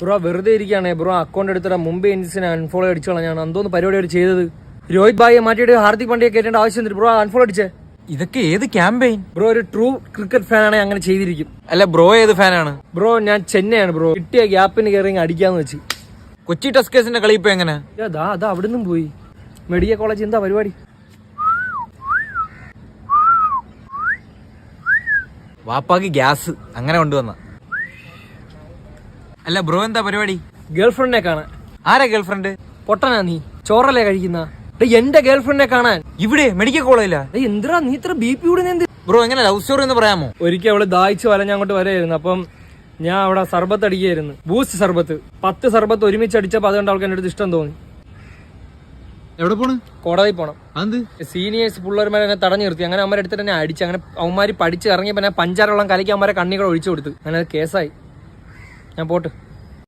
Bro വെറുതെ ഇരിക്കുകയാണേ. Bro account എടുത്തിട്ട് മുംബൈ ഇന്ത്യൻസിനെ അൺഫോളോ അടിച്ചു കളഞ്ഞാണ് എന്തോന്ന് പരിപാടി അവർ ചെയ്തത്? രോഹിത് ഭായിയെ മാറ്റിയിട്ട് ഹാർദിക് പാണ്ഡ്യയെ കയറ്റേണ്ട ആവശ്യം ബ്രോ അൺഫോളോ അടിച്ചേ. ഇതൊക്കെ ഏത് ക്യാമ്പയിൻ ബ്രോ ഒരു ട്രൂ ക്രിക്കറ്റ് ഫാനാണ് അങ്ങനെ ചെയ്തിരിക്കും. അല്ല ബ്രോ ഏത് ഫാനാണ് ബ്രോ ഞാൻ ചെന്നൈയാണ് ബ്രോ. കിട്ടിയ ഗ്യാപ്പിന് കയറി അടിക്കാന്ന് വെച്ച്. കൊച്ചി ടസ്കേഴ്സിന്റെ കളി ഇപ്പൊ എങ്ങനെ? അതാ അതാ അവിടെ നിന്നും പോയി. മെഡിക്കൽ കോളേജ് എന്താ പരിപാടി? വാപ്പാക്ക് ഗ്യാസ് അങ്ങനെ കൊണ്ടുവന്ന. അല്ല ബ്രോ എന്താ പരിപാടി? ഗേൾഫ്രണ്ടിനെ കാണാൻ. ആരാ ഗേൾഫ്രണ്ട്? പൊട്ടനാ നീ. ചോറല്ലേ കഴിക്കുന്ന? എന്റെ ഗേൾഫ്രണ്ടിനെ കാണാൻ. ഇവിടെ മെഡിക്കൽ കോളേജിലാ എന്തിനാ നീ ഇത്ര ബി പി വിടുന്ന എന്ത്? ബ്രോ എങ്ങനെ ലവ് സ്റ്റോറി എന്ന് പറയാമോ? ഒരിക്കൽ അവൾ ദാഹിച്ച് വലഞ്ഞ അങ്ങോട്ട് വരെയായിരുന്നു. അപ്പം ഞാൻ അവിടെ സർബത്ത് അടിക്കുകയായിരുന്നു. ബൂസ്റ്റ് സർബത്ത്. പത്ത് സർബത്ത് ഒരുമിച്ച് അടിച്ചപ്പോൾ അതുകൊണ്ട് അവൾക്ക് എന്റെ അടുത്ത് ഇഷ്ടം തോന്നി. എവിടെ പോണ്? കോടതി പോണം. അത് സീനിയേഴ്സ് പിള്ളേർമാരെ എന്നെ തടഞ്ഞു നിർത്തി. അങ്ങനെ അമ്മരെ എടുത്തിട്ട് എന്നെ അടിച്ച് അങ്ങനെ അവന്മാര് പഠിച്ച് ഇറങ്ങിയപ്പോൾ ഞാൻ പഞ്ചാരവെള്ളം കലക്കി അമ്മരെ കണ്ണികൾ ഒഴിച്ചു കൊടുത്തു. അങ്ങനെ കേസായി. ഞാൻ പോട്ട്.